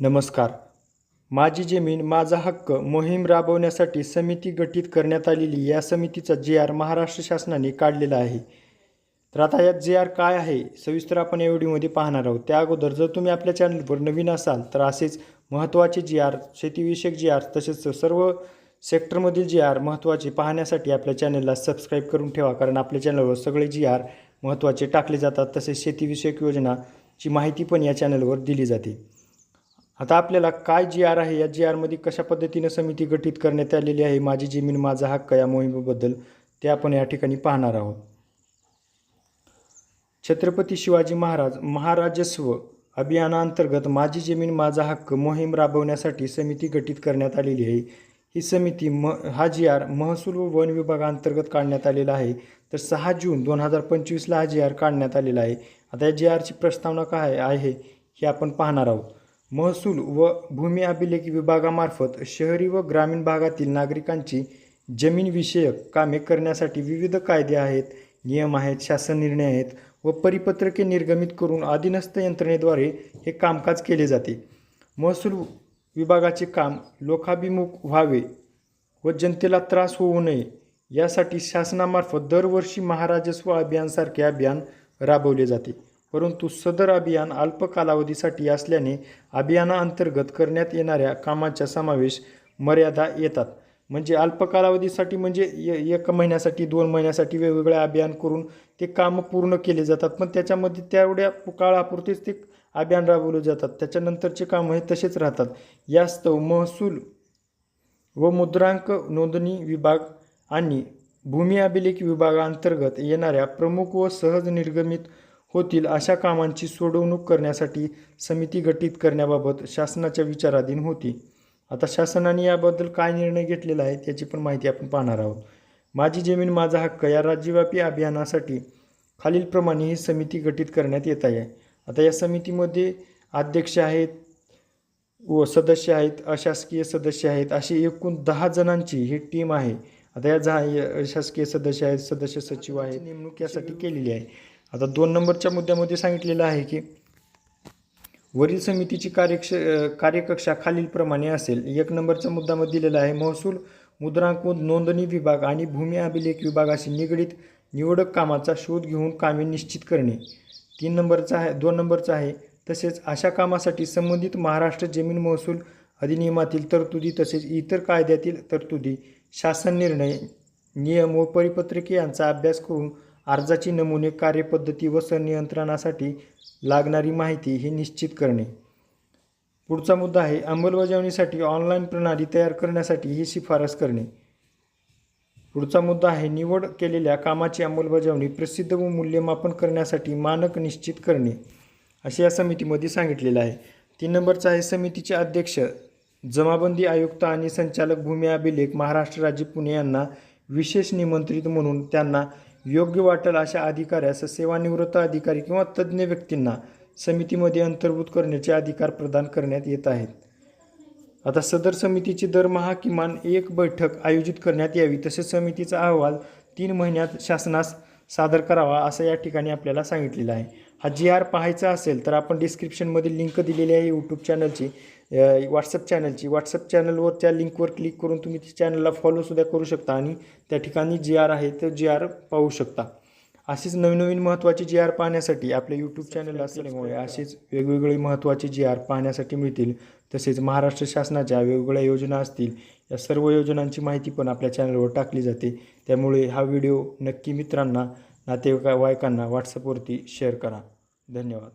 नमस्कार. माझी जमीन माझा हक्क मोहीम राबवण्यासाठी समिती गठीत करण्यात आलेली या समितीचा जे आर महाराष्ट्र शासनाने काढलेला आहे. तर आता यात जे आर काय आहे सविस्तर आपण या व्हिडिओमध्ये पाहणार आहोत. त्या अगोदर जर तुम्ही आपल्या चॅनलवर नवीन असाल तर असेच महत्त्वाचे जी आर शेतीविषयक जी आर तसेच सर्व सेक्टरमधील जी आर महत्त्वाचे पाहण्यासाठी आपल्या चॅनलला सबस्क्राईब करून ठेवा कारण आपल्या चॅनलवर सगळे जी आर महत्त्वाचे टाकले जातात तसेच शेतीविषयक योजनाची माहिती पण या चॅनलवर दिली जाते. आता आपल्याला काय जी आर आहे? या जी आरमध्ये कशा पद्धतीनं समिती गठीत करण्यात आलेली आहे? माझी जमीन माझा हक्क या मोहिमेबद्दल ते आपण या ठिकाणी पाहणार आहोत. छत्रपती शिवाजी महाराज महाराजस्व अभियानाअंतर्गत माझी जमीन माझा हक्क मोहीम राबवण्यासाठी समिती गठीत करण्यात आलेली आहे ही समिती म हा जी आर महसूल व वन विभागाअंतर्गत काढण्यात आलेला आहे. तर सहा जून दोन हजार पंचवीसला हा जी आर काढण्यात आलेला आहे. आता या जी आरची प्रस्तावना काय आहे हे आपण पाहणार आहोत. महसूल व भूमी अभिलेख विभागामार्फत शहरी व ग्रामीण भागातील नागरिकांची जमीनविषयक कामे करण्यासाठी विविध कायदे आहेत नियम आहेत शासन निर्णय आहेत व परिपत्रके निर्गमित करून अधीनस्थ यंत्रणेद्वारे हे कामकाज केले जाते. महसूल विभागाचे काम लोकाभिमुख व्हावे व जनतेला त्रास होऊ नये यासाठी शासनामार्फत दरवर्षी महाराजस्व अभियानसारखे अभियान राबवले जाते. परंतु सदर अभियान अल्प कालावधीसाठी असल्याने अभियानाअंतर्गत करण्यात येणाऱ्या कामाचा समावेश मर्यादा येतात. म्हणजे अल्प कालावधीसाठी म्हणजे य एक महिन्यासाठी दोन महिन्यासाठी वेगवेगळ्या अभियान करून ते कामं पूर्ण केले जातात. पण त्याच्यामध्ये तेवढ्या काळापुरतेच ते अभियान राबवले जातात. त्याच्यानंतरचे कामं हे तसेच राहतात. यास्तव महसूल व मुद्रांक नोंदणी विभाग आणि भूमी अभिलेख विभागाअंतर्गत येणाऱ्या प्रमुख व सहज निर्गमित होतील अशा कामांची सोडवणूक करण्यासाठी समिती गठीत करण्याबाबत शासनाच्या विचाराधीन होती. आता शासनाने याबद्दल काय निर्णय घेतलेला आहे त्याची पण माहिती आपण पाहणार आहोत. माझी जमीन माझा हक्क या राज्यव्यापी अभियानासाठी खालीलप्रमाणे ही समिती गठीत करण्यात येत आहे. आता या समितीमध्ये अध्यक्ष आहेत व सदस्य आहेत अशासकीय सदस्य आहेत अशी एकूण दहा जणांची ही टीम आहे. आता या जा या शासकीय सदस्य आहेत सदस्य सचिव आहेत नेमणूक यासाठी केलेली आहे. आता दोन नंबरच्या मुद्द्यामध्ये सांगितलेलं आहे की वरील समितीची कार्यक्ष कार्यकक्षा खालीलप्रमाणे असेल. एक नंबरचा मुद्दामध्ये दिलेला आहे महसूल मुद्रांक नोंदणी विभाग आणि भूमी अभिलेख विभागाशी निगडीत निवडक कामाचा शोध घेऊन कामे निश्चित करणे. तीन नंबरचा आहे दोन नंबरचा आहे. तसेच अशा कामासाठी संबंधित महाराष्ट्र जमीन महसूल अधिनियमातील तरतुदी तसेच इतर कायद्यातील तरतुदी शासन निर्णय नियम व परिपत्रके यांचा अभ्यास करून अर्जाची नमुने कार्यपद्धती व संनियंत्रणासाठी लागणारी माहिती ही निश्चित करणे. पुढचा मुद्दा आहे अंमलबजावणीसाठी ऑनलाईन प्रणाली तयार करण्यासाठी ही शिफारस करणे. पुढचा मुद्दा आहे निवड केलेल्या कामाची अंमलबजावणी प्रसिद्ध व मूल्यमापन करण्यासाठी मानक निश्चित करणे असे या समितीमध्ये सांगितलेलं आहे. तीन नंबरचा आहे समितीचे अध्यक्ष जमाबंदी आयुक्त आणि संचालक भूमी अभिलेख महाराष्ट्र राज्य पुणे यांना विशेष निमंत्रित म्हणून त्यांना योग्य वाटेल अशा अधिकाऱ्यास सेवानिवृत्त अधिकारी किंवा तज्ज्ञ व्यक्तींना समितीमध्ये अंतर्भूत करण्याचे अधिकार प्रदान करण्यात येत आहेत. आता सदर समितीची दरमहा किमान एक बैठक आयोजित करण्यात यावी तसेच समितीचा अहवाल तीन महिन्यात शासनास सादर करावा असं या ठिकाणी आपल्याला सांगितलेलं आहे. हा जी आर पाहायचा असेल तर आपण डिस्क्रिप्शनमध्ये लिंक दिलेली आहे यूट्यूब चॅनलची व्हॉट्सअप चॅनलची व्हॉट्सअप चॅनलवर त्या लिंकवर क्लिक करून तुम्ही त्या चॅनलला फॉलोसुद्धा करू शकता आणि त्या ठिकाणी जी आर आहे तो जी आर पाहू शकता. असेच नवीन नवीन महत्त्वाचे जी आर पाहण्यासाठी आपल्या यूट्यूब चॅनल असल्यामुळे असेच वेगवेगळे महत्त्वाचे जी आर पाहण्यासाठी मिळतील. तसेच महाराष्ट्र शासनाच्या वेगवेगळ्या योजना असतील या सर्व योजनांची माहिती पण आपल्या चॅनलवर टाकली जाते. त्यामुळे हा व्हिडिओ नक्की मित्रांना नातेवाईकांना व्हॉट्सअपवरती शेअर करा. धन्यवाद.